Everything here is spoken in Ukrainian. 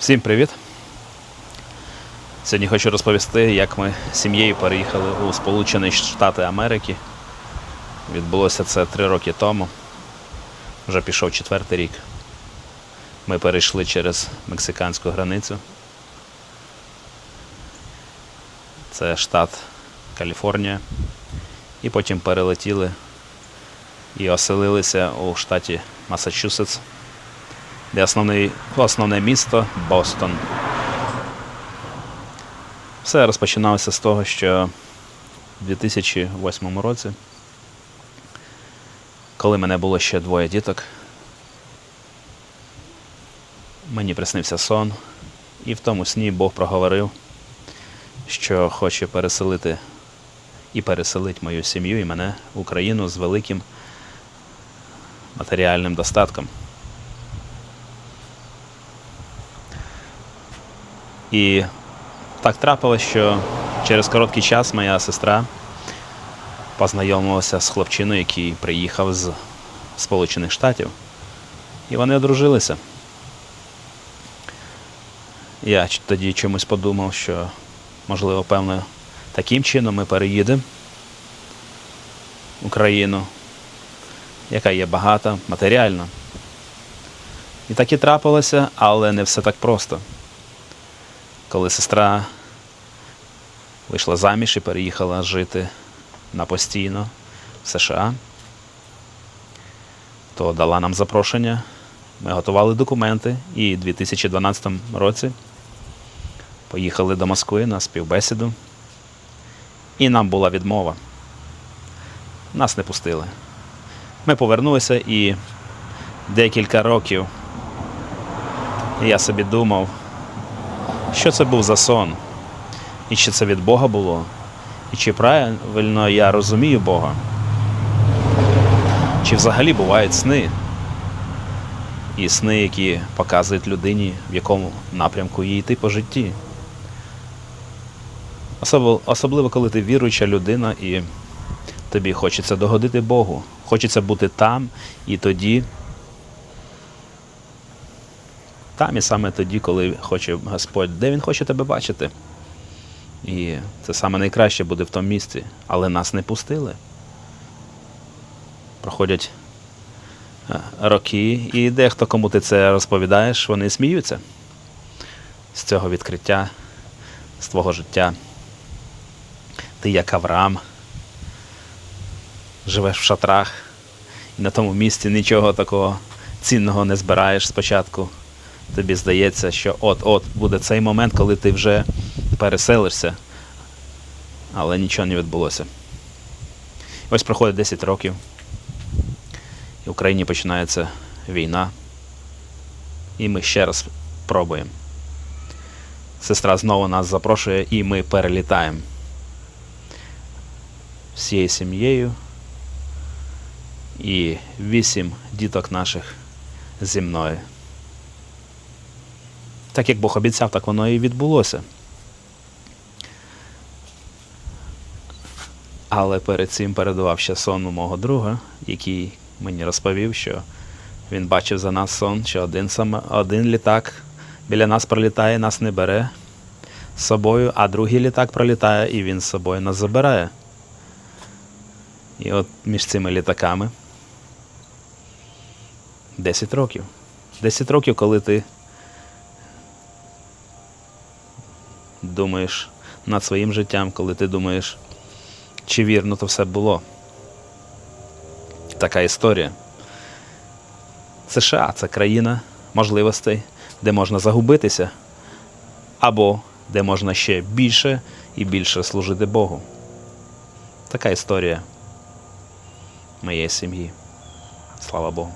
Всім привіт! Сьогодні хочу розповісти, як ми з сім'єю переїхали у Сполучені Штати Америки. Відбулося це три роки тому. Вже пішов четвертий рік. Ми перейшли через мексиканську границю. Це штат Каліфорнія. І потім перелетіли і оселилися у штаті Масачусетс де основний, основне місто Бостон. Все розпочиналося з того, що в 2008 році, коли мене було ще двоє діток, мені приснився сон, і в тому сні Бог проговорив, що хоче переселити і переселить мою сім'ю і мене в Україну з великим матеріальним достатком. І так трапилось, що через короткий час моя сестра познайомилася з хлопчиною, який приїхав з Сполучених Штатів. І вони одружилися. Я тоді чомусь подумав, що, можливо, певно, таким чином ми переїдемо в Україну, яка є багата матеріально. І так і трапилося, але не все так просто коли сестра вийшла заміж і переїхала жити на постійно в США, то дала нам запрошення. Ми готували документи і у 2012 році поїхали до Москви на співбесіду. І нам була відмова. Нас не пустили. Ми повернулися і декілька років я собі думав, що це був за сон, і чи це від Бога було, і чи правильно я розумію Бога, чи взагалі бувають сни, і сни, які показують людині, в якому напрямку їй йти по житті. Особливо, коли ти віруюча людина і тобі хочеться догодити Богу, хочеться бути там і тоді. Там і саме тоді, коли хоче Господь, де Він хоче тебе бачити. І це саме найкраще буде в тому місці. Але нас не пустили. Проходять е, роки, і дехто, кому ти це розповідаєш, вони сміються з цього відкриття, з твого життя. Ти як Авраам, живеш в шатрах, і на тому місці нічого такого цінного не збираєш спочатку тобі здається, що от-от буде цей момент, коли ти вже переселишся, але нічого не відбулося. Ось проходить 10 років, і в Україні починається війна, і ми ще раз пробуємо. Сестра знову нас запрошує, і ми перелітаємо всією сім'єю і вісім діток наших зі мною. Так як Бог обіцяв, так воно і відбулося. Але перед цим передавав ще сон у мого друга, який мені розповів, що він бачив за нас сон, що один, сам, один літак біля нас пролітає, нас не бере з собою, а другий літак пролітає і він з собою нас забирає. І от між цими літаками 10 років. 10 років, коли ти думаєш над своїм життям, коли ти думаєш, чи вірно то все було. Така історія. США це країна можливостей, де можна загубитися, або де можна ще більше і більше служити Богу. Така історія моєї сім'ї. Слава Богу.